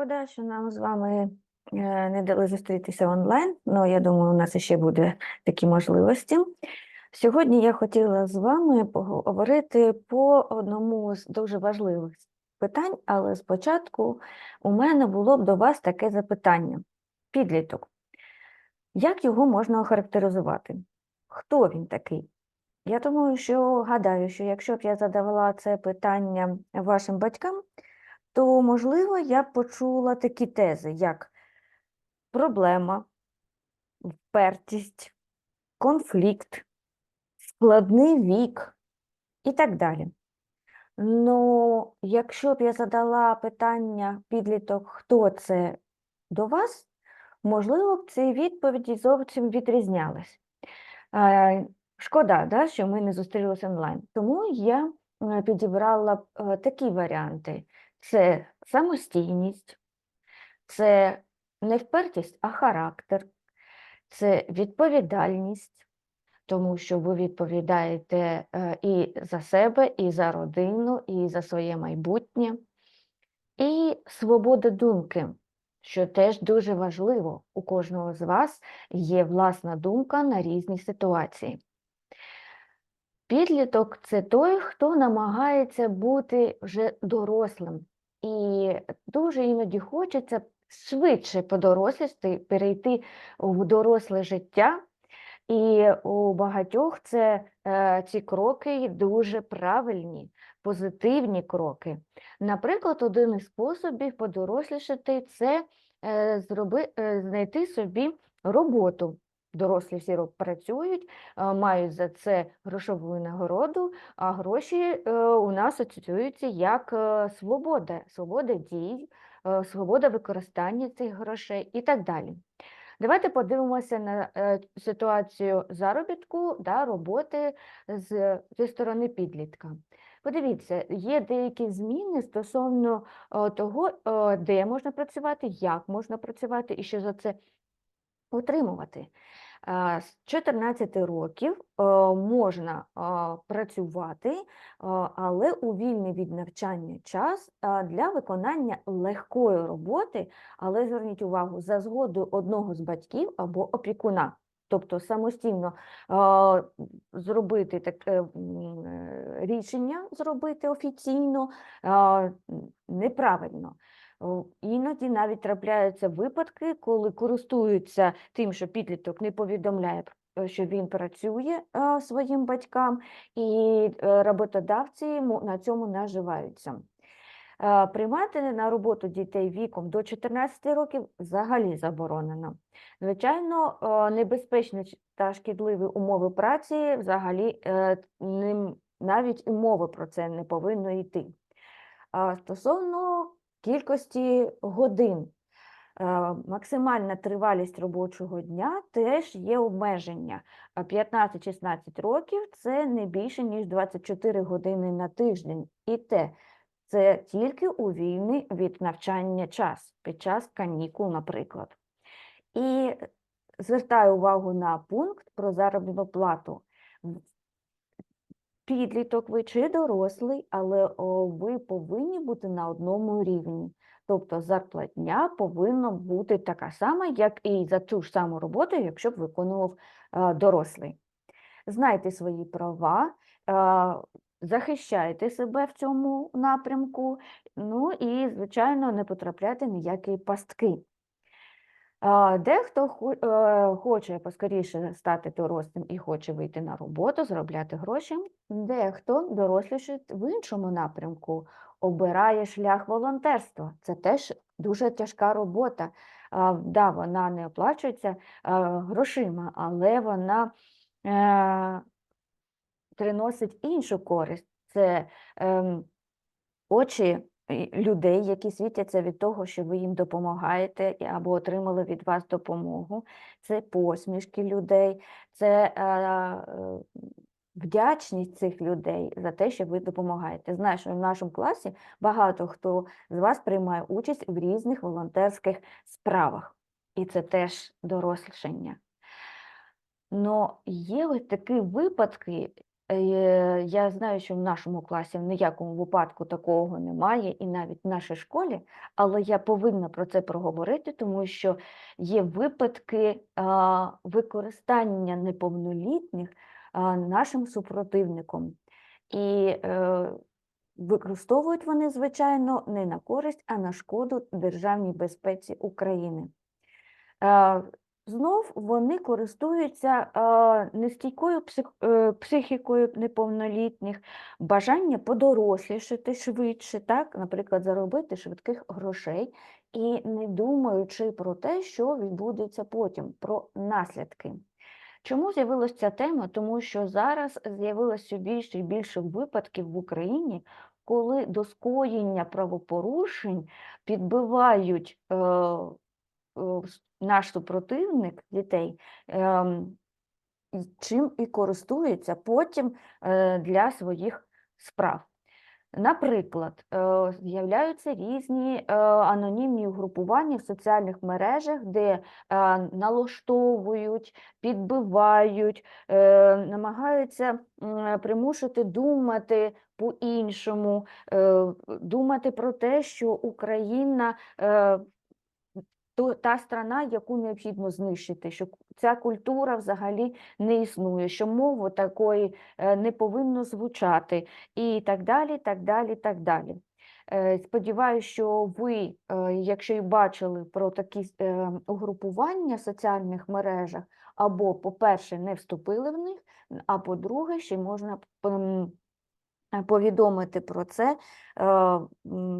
Шкода, що нам з вами е, не дали зустрітися онлайн, але я думаю, у нас ще буде такі можливості. Сьогодні я хотіла з вами поговорити по одному з дуже важливих питань, але спочатку у мене було б до вас таке запитання. Підліток. Як його можна охарактеризувати? Хто він такий? Я думаю, що гадаю, що якщо б я задавала це питання вашим батькам, то, можливо, я б почула такі тези, як проблема, впертість, конфлікт, складний вік і так далі. Ну, якщо б я задала питання підліток, хто це до вас, можливо б ці відповіді зовсім відрізнялись. Е, Шкода, да, що ми не зустрілися онлайн. Тому я е, підібрала е, такі варіанти: це самостійність, це не впертість, а характер, це відповідальність, тому що ви відповідаєте е, і за себе, і за родину, і за своє майбутнє, і свобода думки, що теж дуже важливо. У кожного з вас є власна думка на різні ситуації. Підліток це той, хто намагається бути вже дорослим, і дуже іноді хочеться швидше подорослісти, перейти в доросле життя. І у багатьох це е, ці кроки дуже правильні, позитивні кроки. Наприклад, один із способів подорослішати це е, зроби, е, знайти собі роботу. Дорослі всі працюють, мають за це грошову нагороду, а гроші е, у нас асоціюються як е, свобода, свобода дій, е, свобода використання цих грошей і так далі. Давайте подивимося на ситуацію заробітку да, роботи з, зі сторони підлітка. Подивіться, є деякі зміни стосовно того, де можна працювати, як можна працювати і що за це отримувати. Е, З 14 років е, можна е, працювати, але у вільний від навчання час для виконання легкої роботи, але зверніть увагу, за згодою одного з батьків або опікуна. Тобто самостійно зробити таке рішення, зробити офіційно неправильно. Іноді навіть трапляються випадки, коли користуються тим, що підліток не повідомляє, що він працює е, своїм батькам, і е, роботодавці на цьому наживаються. Е, Приймати на роботу дітей віком до 14 років взагалі заборонено. Звичайно, е, небезпечні та шкідливі умови праці взагалі е, навіть і мови про це не повинно йти. Стосовно кількості годин, е, максимальна тривалість робочого дня теж є обмеження. А 15-16 років це не більше, ніж 24 години на тиждень. І те, це тільки у вільний від навчання час, під час канікул, наприклад. І звертаю увагу на пункт про заробітну плату. Підліток ви чи дорослий, але ви повинні бути на одному рівні. Тобто зарплатня повинна бути така сама, як і за ту ж саму роботу, якщо б виконував е, дорослий. Знайте свої права, е, захищайте себе в цьому напрямку, ну і, звичайно, не потрапляйте ніякі пастки. Дехто е, хоче поскоріше стати дорослим і хоче вийти на роботу, заробляти гроші. Дехто дорослішить в іншому напрямку, обирає шлях волонтерства. Це теж дуже тяжка робота. Да, вона не оплачується е, грошима, але вона е, приносить іншу користь. Це ем, очі людей, які світяться від того, що ви їм допомагаєте або отримали від вас допомогу. Це посмішки людей, це е, вдячність цих людей за те, що ви допомагаєте. Знаю, що в нашому класі багато хто з вас приймає участь в різних волонтерських справах, і це теж дорослішання. Но є ось такі випадки, Я знаю, що в нашому класі в ніякому випадку такого немає, і навіть в нашій школі, але я повинна про це проговорити, тому що є випадки використання неповнолітніх нашим супротивником. І е, використовують вони, звичайно, не на користь, а на шкоду державній безпеці України. Знов вони користуються е, нестійкою псих, е, психікою неповнолітніх, бажання подорослішати швидше, так, наприклад, заробити швидких грошей, і не думаючи про те, що відбудеться потім, про наслідки. Чому з'явилася ця тема? Тому що зараз з'явилося більше і більше випадків в Україні, коли до скоєння правопорушень підбивають е, е, наш супротивник дітей, ем, чим і користується потім е, для своїх справ. Наприклад, е, з'являються різні е, анонімні угрупування в соціальних мережах, де налаштовують, підбивають, намагаються м, примусити думати по-іншому, думати про те, що Україна та страна, яку необхідно знищити, що ця культура взагалі не існує, що мови такої е, не повинно звучати, і так далі, так далі, так далі. Е, Сподіваюся, що ви, е, якщо і бачили про такі угрупування в соціальних мережах, або, по-перше, не вступили в них, а по-друге, ще можна повідомити про це е,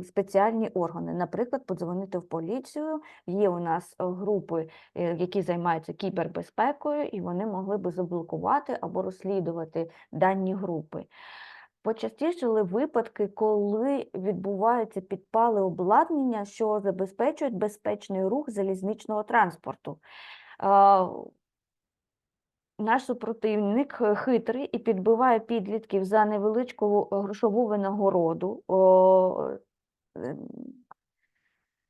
спеціальні органи, наприклад, подзвонити в поліцію. Є у нас е, групи, е, які займаються кібербезпекою, і вони могли би заблокувати або розслідувати дані групи. Почастішали випадки, коли відбуваються підпали обладнання, що забезпечують безпечний рух залізничного транспорту. Наш супротивник е, хитрий і підбиває підлітків за невеличку е, грошову винагороду, о, ем,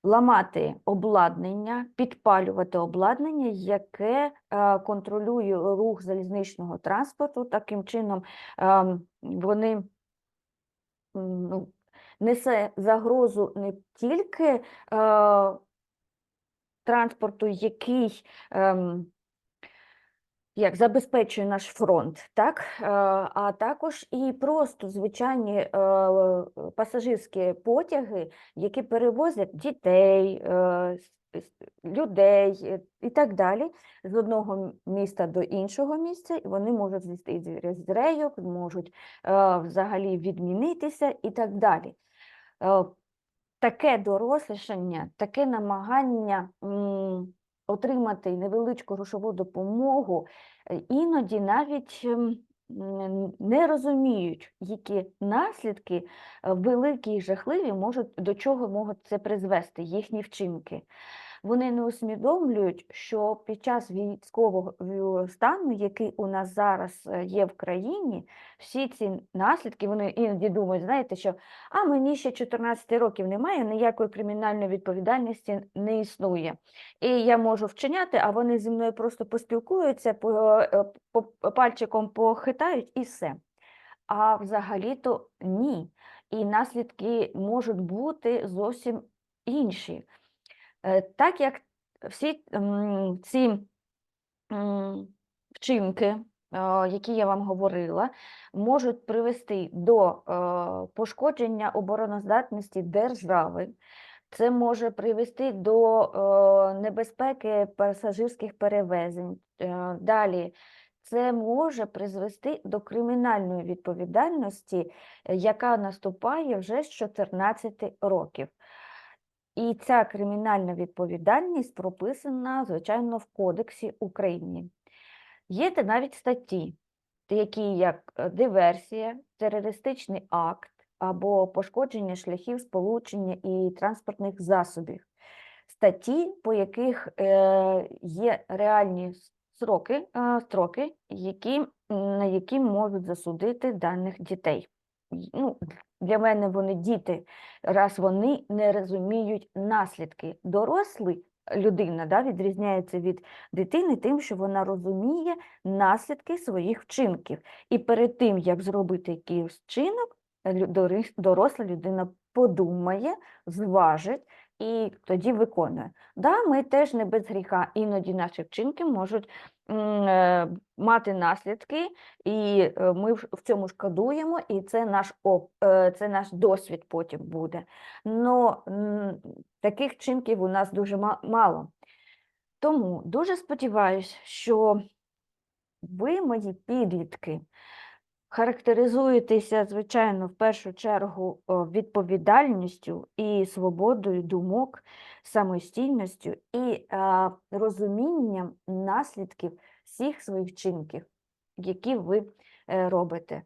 ламати обладнання, підпалювати обладнання, яке е, контролює рух залізничного транспорту. Таким чином вони ну, несе загрозу не тільки е, транспорту, який ем, як забезпечує наш фронт, так? Е, А також і просто звичайні е, пасажирські потяги, які перевозять дітей, е, людей і так далі з одного міста до іншого місця, і вони можуть злізти з- рейок, можуть взагалі відмінитися і так далі. Таке дорослішання, таке намагання отримати невеличку грошову допомогу, е, іноді навіть ем, не розуміють, які наслідки е, великі і жахливі можуть до чого можуть це призвести, їхні вчинки. Вони не усвідомлюють, що під час військового стану, який у нас зараз е, є в країні, всі ці наслідки, вони іноді думають, знаєте, що а мені ще 14 років немає, ніякої кримінальної відповідальності не існує. І я можу вчиняти, а вони зі мною просто поспілкуються, по, е, по, пальчиком похитають і все. А взагалі-то ні. І наслідки можуть бути зовсім інші. Е, Так як всі ці вчинки, е, які я вам говорила, можуть привести до е, пошкодження обороноздатності держави. Це може привести до небезпеки пасажирських перевезень. Далі це може призвести до кримінальної відповідальності, яка наступає вже з 14 років. І ця кримінальна відповідальність прописана, звичайно, в Кодексі України. Є навіть статті, такі як е, диверсія, терористичний акт або пошкодження шляхів сполучення і транспортних засобів. Статті, по яких е, є реальні с- сроки, е, строки, які, на які можуть засудити даних дітей. Ну, для мене вони діти, раз вони не розуміють наслідки. Дорослий людина да, відрізняється від дитини тим, що вона розуміє наслідки своїх вчинків. І перед тим, як зробити якийсь вчинок, лю- доросла людина подумає, зважить і тоді виконує. Да, ми теж не без гріха, іноді наші вчинки можуть е, мати наслідки, і е, ми в цьому шкодуємо, і це наш, е, це наш досвід потім буде. Но таких вчинків у нас дуже мало. Тому дуже сподіваюся, що ви, мої підлітки, характеризуєтеся, звичайно, в першу чергу відповідальністю і свободою думок, самостійністю і розумінням наслідків всіх своїх вчинків, які ви е, робите.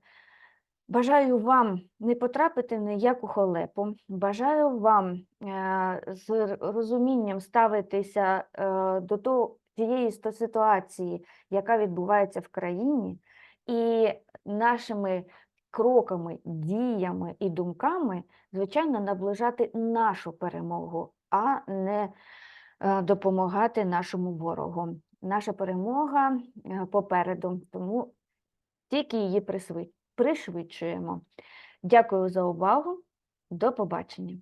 Бажаю вам не потрапити ніяку холепу. Бажаю вам е, з розумінням ставитися е, до тієї ситуації, яка відбувається в країні, і нашими кроками, діями і думками, звичайно, наближати нашу перемогу, а не е, допомагати нашому ворогу. Наша перемога е, попереду, тому тільки її пришвидшуємо. Дякую за увагу. До побачення.